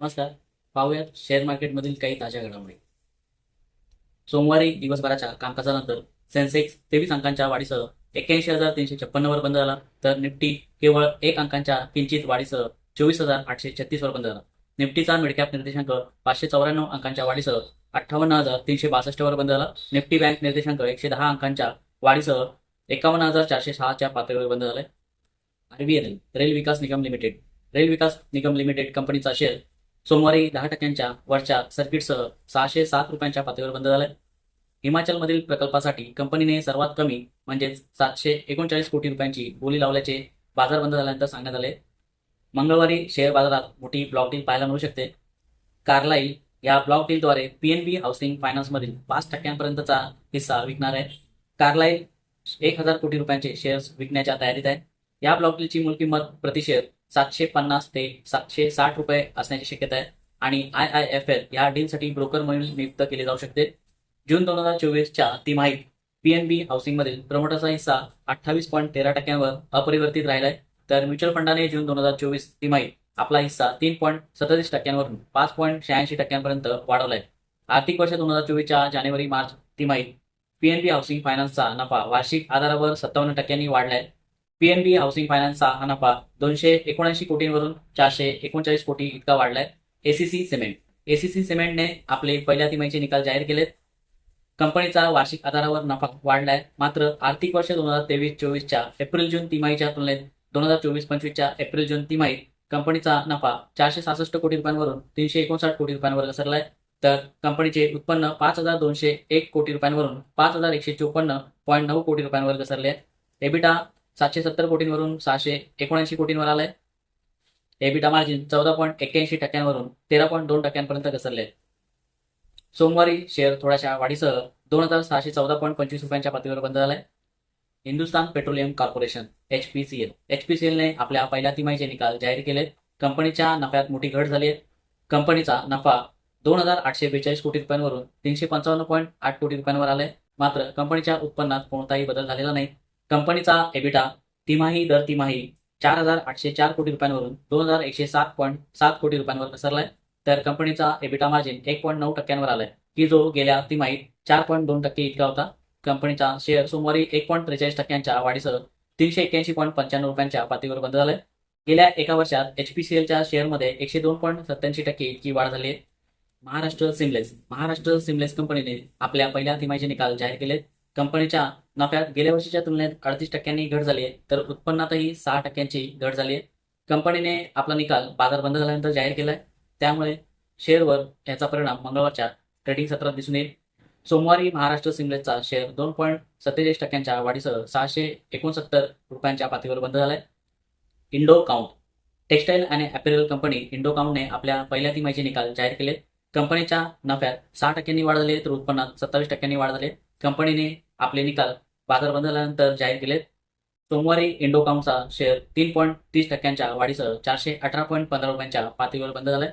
नमस्कार. पाहूयात शेअर मार्केटमधील काही ताज्या घडामोडी. सोमवारी दिवसभराच्या कामकाजानंतर सेन्सेक्स तेवीस अंकांच्या वाढीसह एक्क्याऐंशी हजार तीनशे छप्पन्नवर बंद झाला. तर निफ्टी केवळ एक अंकांच्या किंचित वाढीसह चोवीस हजार आठशे छत्तीसवर बंद झाला. निफ्टीचा मिडकॅप निर्देशांक पाचशे चौऱ्याण्णव अंकांच्या वाढीसह अठ्ठावन्न हजार तीनशे बासष्टवर बंद झाला. निफ्टी बँक निर्देशांक एकशे दहा अंकांच्या वाढीसह एकावन्न हजार चारशे सहाच्या पातळीवर बंद झालाय RBL rail Vikas Nigam limited. Rail Vikas Nigam limited कंपनीचा शेअर सोमवारी दहा टक्क्यांच्या वरच्या सर्किटसह सहाशे सात रुपयांच्या पातळीवर बंद झालाय. हिमाचलमधील प्रकल्पासाठी कंपनीने सर्वात कमी म्हणजेच सातशे एकोणचाळीस कोटी रुपयांची बोली लावल्याचे बाजार बंद झाल्यानंतर सांगण्यात आले. मंगळवारी शेअर बाजारात मोठी ब्लॉक डील पाहायला मिळू शकते. कार्लाईल या ब्लॉक डीलद्वारे पीएनबी हाऊसिंग फायनान्समधील पाच टक्क्यांपर्यंतचा हिस्सा विकणार आहे. कार्लाईल एक हजार कोटी रुपयांचे शेअर्स विकण्याच्या तयारीत आहे. या ब्लॉक डीलची मूळ किंमत प्रति शेअर सातशे पन्नास ते सातशे साठ रुपये असण्याची शक्यता आहे. आणि आय आय एफ एल या डीलसाठी ब्रोकर म्हणून नियुक्त केले जाऊ शकते. जून दोन हजार चोवीसच्या तिमाहीत पीएनबी हाऊसिंगमधील प्रमोटरचा हिस्सा अठ्ठावीस पॉईंट तेरा टक्क्यांवर अपरिवर्तित राहिलाय. तर म्युच्युअल फंडाने जून दोन हजार चोवीस तिमाहीत आपला हिस्सा तीन पॉईंट सत्तावीस टक्क्यांवरून पाच पॉईंट शहाऐंशी टक्क्यांपर्यंत वाढवलाय. आर्थिक वर्ष दोन हजार चोवीसच्या जानेवारी मार्च तिमाहीत पीएनबी हाऊसिंग फायनान्सचा नफा वार्षिक आधारावर सत्तावन्न टक्क्यांनी वाढलाय. पीएनबी हाऊसिंग फायनान्सचा हा नफा दोनशे एकोणऐंशी कोटींवरून चारशे एकोणचाळीस कोटी इतका वाढलाय. एसीसी सिमेंट एसीसी सिमेंटने आपले पहिल्या तिमाहीचे निकाल जाहीर केलेत. कंपनीचा वार्षिक आधारावर नफा वाढलाय. मात्र आर्थिक वर्ष दोन हजार तेवीस चोवीसच्या एप्रिल जून तिमाहीच्या तुलनेत दोन हजार चोवीस पंचवीसच्या एप्रिल जून तिमाहीत कंपनीचा नफा चारशे सहासष्ट कोटी रुपयांवरून तीनशे एकोणसाठ कोटी रुपयांवर घसरलाय. तर कंपनीचे उत्पन्न पाच हजार दोनशे एक कोटी रुपयांवरून पाच हजार एकशे चोपन्न पॉईंट नऊ कोटी रुपयांवर घसरले एबिटा सातशे सत्तर कोटींवरून सहाशे एकोणऐंशी कोटींवर आलाय. एबिटा मार्जिन चौदा पॉईंट एक्क्याऐंशी टक्क्यांवरून तेरा पॉईंट दोन टक्क्यांपर्यंत घसरले सोमवारी शेअर थोड्याशा वाढीसह दोन हजार सहाशे चौदा पॉईंट पंचवीस रुपयांच्या पातळीवर बंद झालाय. Hindustan petroleum corporation H P C L. H P C एलने आपल्या पहिल्या तिमाहीचे निकाल जाहीर केले कंपनीच्या नफ्यात मोठी घट झाली आहे. कंपनीचा नफा दोन हजार आठशे बेचाळीस कोटी रुपयांवरून तीनशे पंचावन्न पॉईंट आठ कोटी रुपयांवर आलाय. मात्र कंपनीच्या उत्पन्नात कोणताही बदल झालेला नाही. कंपनीचा एबिटा तिमाही दर तिमाही चार हजार आठशे चार कोटी रुपयांवरून दोन हजार एकशे सात पॉईंट सात कोटी रुपयांवर घसरलाय तर कंपनीचा एबिटा मार्जिन एक पॉईंट नऊ टक्क्यांवर आलाय. की जो गेल्या तिमाहीत चार पॉईंट दोन टक्के इतका होता. कंपनीचा शेअर सोमवारी एक पॉईंट त्रेचाळीस टक्क्यांच्या वाढीसह तीनशे एक्क्याऐंशी पॉईंट पंच्याण्णव रुपयांच्या पातळीवर बंद झालाय. गेल्या एका वर्षात एच पी सी एलच्या शेअरमध्ये एकशे दोन पॉईंट सत्याऐंशी टक्के इतकी वाढ झाली आहे. महाराष्ट्र सिमलेस महाराष्ट्र सिमलेस कंपनीने आपल्या पहिल्या तिमाहीचे निकाल जाहीर केलेत. कंपनीच्या नफ्यात गेल्या वर्षीच्या तुलनेत अडतीस टक्क्यांनी घट झाली आहे. तर उत्पन्नातही सहा टक्क्यांची घट झाली आहे. कंपनीने आपला निकाल बाजार बंद झाल्यानंतर जाहीर केलाय. त्यामुळे शेअरवर याचा परिणाम मंगळवारच्या ट्रेडिंग सत्रात दिसून येईल. सोमवारी महाराष्ट्र सिमलेटचा शेअर दोन पॉईंट सत्तेचाळीस टक्क्यांच्या वाढीसह सहाशे एकोणसत्तर रुपयांच्या पातळीवर बंद झालाय. Indo count. टेक्स्टाईल आणि अपेरल कंपनी इंडो काउंटने आपल्या पहिल्या तिमाहीचे निकाल जाहीर केले. कंपनीच्या नफ्यात सहा टक्क्यांनी वाढ झाली आहे, तर उत्पन्नात सत्तावीस टक्क्यांनी वाढ झाली आहे. कंपनीने आपले निकाल बाजार बंद झाल्यानंतर जाहीर केलेत. सोमवारी इंडो शेअर तीन पॉईंट तीस टक्क्यांच्या वाढीसह चारशे अठरा पॉईंट पंधरा रुपयांच्या पातळीवर बंद झालाय.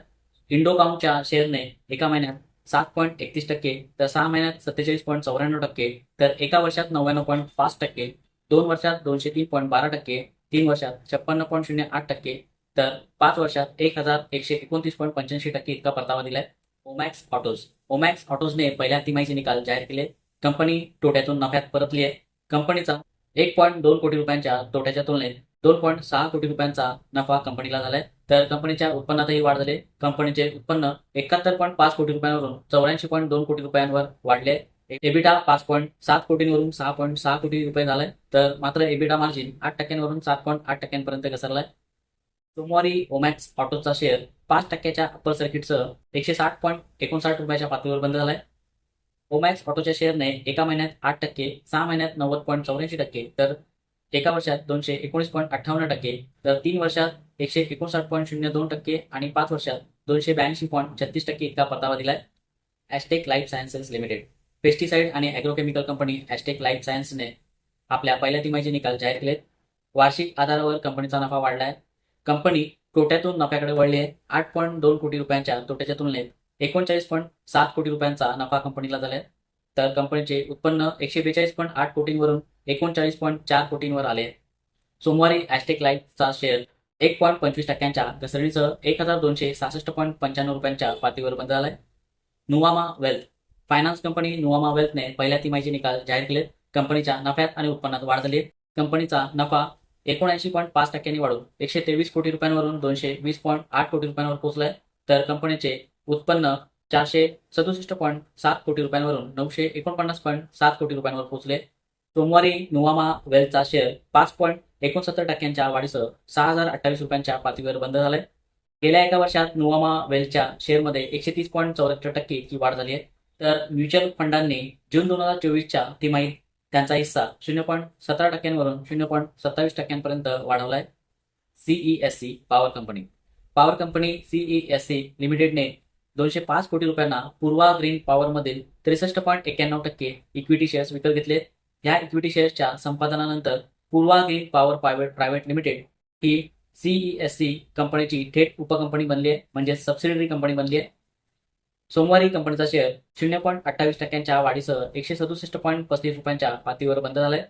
इंडो शेअरने एका महिन्यात सात पॉईंट एकतीस टक्के तर सहा महिन्यात सत्तेचाळीस पॉईंट चौऱ्याण्णव टक्के तर एका वर्षात नव्याण्णव पॉईंट पाच टक्के दोन वर्षात दोनशे तीन पॉईंट बारा टक्के तीन वर्षात छप्पन्न पॉईंट शून्य आठ टक्के तर पाच वर्षात एक हजार एकशे एकोणतीस पॉईंट पंच्याऐंशी टक्के इतका परतावा दिलाय. ओमॅक्स ऑटोज. ओमॅक्स ऑटोजने पहिल्या तिमाहीचे निकाल जाहीर केले. कंपनी तोट्यातून नफ्यात परतली आहे. कंपनीचा एक पॉईंट दोन कोटी रुपयांच्या तोट्याच्या तुलनेत दोन पॉईंट सहा कोटी रुपयांचा नफा कंपनीला झालाय. तर कंपनीच्या उत्पन्नातही वाढ झाली कंपनीचे उत्पन्न एकाहत्तर पॉईंट पाच कोटी रुपयांवरून चौऱ्याऐंशी पॉईंट दोन कोटी रुपयांवर वाढले एबिटा पाच पॉईंट सात कोटींवरून सहा पॉईंट सहा कोटी रुपये झालाय. तर मात्र एबिटा मार्जिन आठ टक्क्यांवरून सात पॉईंट आठ टक्क्यांपर्यंत घसरलाय. सोमवारी ओमॅक्स ऑटोचा शेअर पाच टक्क्याच्या अप्पर सर्किटसह एकशे साठ पॉईंट एकोणसाठ रुपयाच्या पातळीवर बंद झालाय. ओमॅक्स ऑटोच्या शेअरने एका महिन्यात आठ टक्के सहा महिन्यात नव्वद पॉईंट चौऱ्याऐंशी टक्के तर एका वर्षात दोनशे एकोणीस पॉईंट अठ्ठावन्न टक्के तर तीन वर्षात एकशे एकोणसाठ पॉईंट शून्य दोन टक्के आणि पाच वर्षात दोनशे ब्याऐंशी पॉईंट छत्तीस टक्के इतका परतावा दिलाय Astec life sciences limited pesticide आणि ॲग्रोकेमिकल कंपनी ॲस्टेक लाईफ सायन्सने आपल्या पहिल्या तिमाहीचे निकाल जाहीर केलेत. वार्षिक आधारावर कंपनीचा नफा वाढलाय. कंपनी तोट्यातून नफ्याकडे वळली आहे. आठ पॉईंट दोन कोटी रुपयांच्या तोट्याच्या तुलनेत एकोणचाळीस पॉईंट सात कोटी रुपयांचा नफा कंपनीला झालाय. तर कंपनीचे उत्पन्न एकशे बेचाळीस पॉईंट आठ कोटींवरून एकोणचाळीस पॉईंट चार कोटींवर आले. सोमवारी ॲस्टेक लाईटचा शेअर एक पॉईंट पंचवीस टक्क्यांच्या घसरणीसह एक हजार दोनशे सहासष्ट पॉईंट पंच्याण्णव रुपयांच्या पातळीवर बंद झालाय Nuvama wealth. Finance company Nuvama वेल्थने पहिल्या तिमाहीचे निकाल जाहीर केले कंपनीच्या नफ्यात आणि उत्पन्नात वाढ झाली कंपनीचा नफा एकोणऐंशी पॉईंट पाच टक्क्यांनी वाढून एकशे तेवीस कोटी रुपयांवरून दोनशे वीस पॉईंट आठ कोटी रुपयांवर पोहोचलाय. तर कंपनीचे उत्पन्न चारशे सदुसष्ट पॉईंट सात कोटी रुपयांवरून नऊशे एकोणपन्नास पॉईंट सात कोटी रुपयांवर पोहोचले. सोमवारी नुवामा वेल्थचा शेअर पाच पॉईंट एकोणसत्तर टक्क्यांच्या वाढीसह सहा हजार अठ्ठावीस रुपयांच्या पातळीवर बंद झालाय गेल्या एका वर्षात नुवामा वेल्थच्या शेअरमध्ये एकशे तीस पॉईंट चौऱ्याहत्तर टक्केची वाढ झाली आहे. तर म्युच्युअल फंडांनी जून दोन हजार चोवीसच्या तिमाहीत त्यांचा हिस्सा शून्य पॉईंट सतरा टक्क्यांवरून शून्य पॉईंट सत्तावीस टक्क्यांपर्यंत वाढवलाय CESC power company power company CESC लिमिटेडने दोनशे पाच कोटी रुपयांना पूर्वा ग्रीन पॉवरमधील त्रेसष्ट पॉईंट एक्क्याण्णव टक्के इक्विटी शेअर्स विकत घेतले. या इक्विटी शेअर्सच्या संपादनानंतर Purva green power private private limited ही सीईएससी कंपनीची थेट उपकंपनी बनली आहे म्हणजे सबसिडरी कंपनी बनली आहे. सोमवारी कंपनीचा शेअर शून्य पॉईंट अठ्ठावीस टक्क्यांच्या वाढीसह एकशे सदुसष्ट पॉईंट पस्तीस रुपयांच्या पातळीवर बंद झालाय.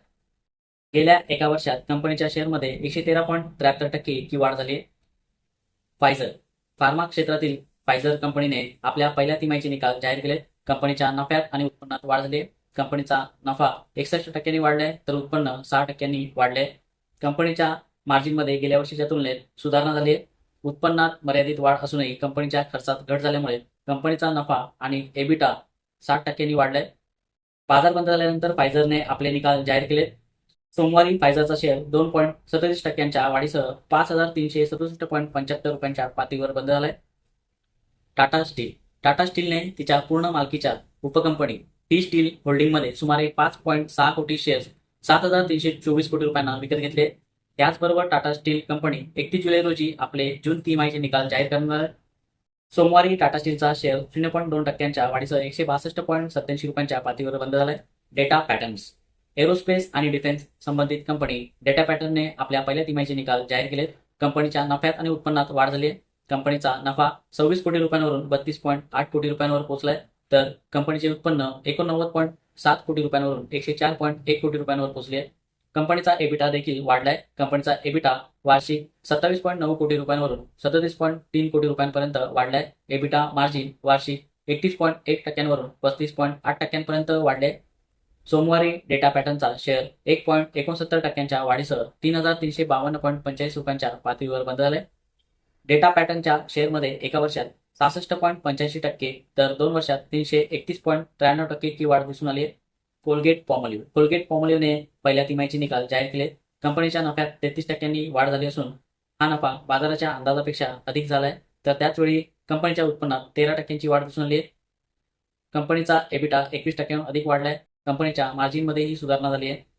गेल्या एका वर्षात कंपनीच्या शेअरमध्ये एकशे तेरा पॉईंट त्र्याहत्तर टक्के इतकी वाढ झाली आहे. फायझर फार्मा क्षेत्रातील फायझर कंपनीने आपल्या पहिल्या तिमाहीचे निकाल जाहीर केले. कंपनीच्या नफ्यात आणि उत्पन्नात वाढ झाली. कंपनीचा नफा एकसष्ट टक्क्यांनी वाढलाय तर उत्पन्न सहा टक्क्यांनी वाढले कंपनीच्या मार्जिनमध्ये गेल्या वर्षीच्या तुलनेत सुधारणा झाली उत्पन्नात मर्यादित वाढ असूनही कंपनीच्या खर्चात घट झाल्यामुळे कंपनीचा नफा आणि एबिटा साठ टक्क्यांनी वाढलाय. बाजार बंद झाल्यानंतर फायझरने आपले निकाल जाहीर केले. सोमवारी फायझरचा शेअर दोन पॉईंट सदतीस टक्क्यांच्या वाढीसह पाच हजार तीनशे सदुसष्ट पॉईंट पंच्याहत्तर रुपयांच्या पातळीवर बंद झालाय. टाटा स्टील. टाटा स्टीलने तिच्या पूर्ण मालकीच्या उपकंपनी टी स्टील होल्डिंगमध्ये सुमारे पाच पॉईंट सहा कोटी शेअर्स सात हजार तीनशे चोवीस कोटी रुपयांना विकत घेतले. त्याचबरोबर टाटा स्टील कंपनी एकतीस जुलै रोजी आपले जून तिमाहीचे निकाल जाहीर करणार. आहे सोमवारी टाटा स्टीलचा शेअर शून्य पॉईंट दोन टक्क्यांच्या वाढीसह एकशे बासष्ट पॉईंट सत्याऐंशी रुपयांच्या पातळीवर बंद झालाय. Data patterns. एरोस्पेस आणि डिफेन्स संबंधित कंपनी डेटा पॅटर्नने आपल्या पहिल्या तिमाहीचे निकाल जाहीर केलेत. कंपनीच्या नफ्यात आणि उत्पन्नात वाढ झाली आहे कंपनीचा नफा सव्वीस कोटी रुपयांवरून बत्तीस पॉईंट आठ कोटी रुपयांवर पोहोचलाय. तर कंपनीचे उत्पन्न एकोणनव्वद पॉईंट सात कोटी रुपयांवरून एकशे चार पॉईंट एक कोटी रुपयांवर पोहोचले आहे. कंपनीचा एबिटा देखील वाढलाय. कंपनीचा एबिटा वार्षिक सत्तावीस पॉईंट नऊ कोटी रुपयांवरून सदतीस पॉईंट तीन कोटी रुपयांपर्यंत वाढलाय. एबिटा मार्जिन वार्षिक एकतीस पॉईंट एक टक्क्यांवरून पस्तीस पॉईंट आठ टक्क्यांपर्यंत वाढले. सोमवारी डेटा पॅटर्नचा शेअर एक पॉईंट एकोणसत्तर टक्क्यांच्या वाढीसह तीन हजार तीनशे बावन्न पॉईंट पंचेचाळीस रुपयांच्या पातळीवर बंद झालाय. डेटा पॅटर्नच्या शेअरमध्ये एका वर्षात सहासष्ट पॉईंट पंच्याऐंशी टक्के तर दोन वर्षात तीनशे एकतीस पॉईंट त्र्याण्णव टक्केची वाढ दिसून आली आहे. कोलगेट पॉमोलिव्ह. कोलगेट पॉमोलिव्हने पहिल्या तिमाहीचे निकाल जाहीर केले. कंपनीच्या नफ्यात तेहतीस टक्क्यांनी वाढ झाली असून हा नफा बाजाराच्या अंदाजापेक्षा अधिक झाला आहे. तर त्याचवेळी कंपनीच्या उत्पन्नात तेरा टक्क्यांची वाढ दिसून आली आहे. कंपनीचा एबिटा एकवीस टक्क्यांहून अधिक वाढला आहे. कंपनीच्या मार्जिनमध्येही सुधारणा झाली आहे.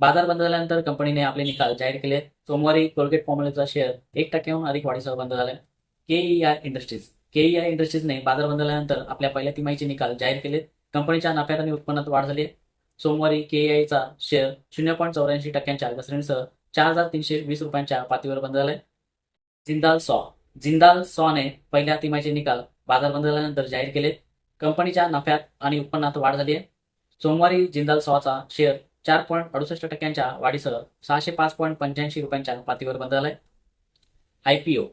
बाजार बंद झाल्यानंतर कंपनीने आपले निकाल जाहीर केले. सोमवारी कोलगेट फॉर्म्युलाचा शेअर एक टक्क्याहून अधिक वाढीसह बंद झालाय केईआय इंडस्ट्रीज. केईआय इंडस्ट्रीजने बाजार बंद झाल्यानंतर आपल्या पहिल्या तिमाहीचे निकाल जाहीर केले. कंपनीच्या नफ्यात आणि उत्पन्नात वाढ झाली. आहे सोमवारी केईआयचा शेअर शून्य पॉईंट चौऱ्याऐंशी टक्क्यांच्या घसरणीसह चार हजार तीनशे वीस रुपयांच्या पातळीवर बंद झालाय जिंदाल सॉ. जिंदाल सॉने पहिल्या तिमाहीचे निकाल बाजार बंद झाल्यानंतर जाहीर केले. कंपनीच्या नफ्यात आणि उत्पन्नात वाढ झाली आहे. सोमवारी जिंदाल सॉचा शेअर चार पॉईंट अडुसष्ट टक्क्यांच्या वाढीसह सहाशे पाच पॉईंट पंच्याऐंशी रुपयांच्या पातळीवर बंद झालाय आयपीओ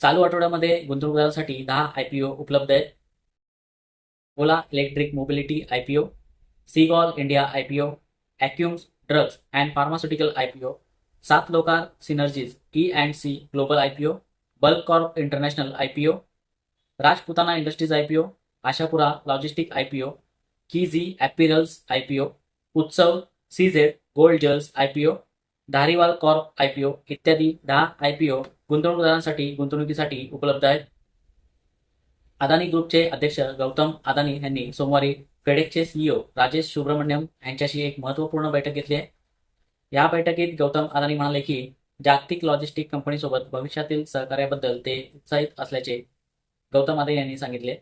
चालू आठवड्यामध्ये गुंतवणूकदारांसाठी दहा आयपीओ उपलब्ध आहेत Ola electric mobility IPO Ceigall India IPO Akums drugs and pharmaceutical IPO सात लोकार synergies E and C global IPO bulk corp international IPO Rajputana industries IPO Ashapura logistic IPO Zee apparels IPO Utsav CZ gold jewels IPO Dhariwal corp IPO इत्यादी दहा IPO गुंतवणूकदारांसाठी गुंतवणुकीसाठी उपलब्ध आहेत. अदानी ग्रुपचे अध्यक्ष गौतम अदानी यांनी सोमवारी फेडेक्सचे सीईओ राजेश सुब्रमण्यम यांच्याशी एक महत्त्वपूर्ण बैठक घेतली आहे. या बैठकीत गौतम अदानी म्हणाले की जागतिक लॉजिस्टिक कंपनीसोबत भविष्यातील सहकार्याबद्दल ते उत्साहित असल्याचे गौतम अदानी यांनी सांगितले.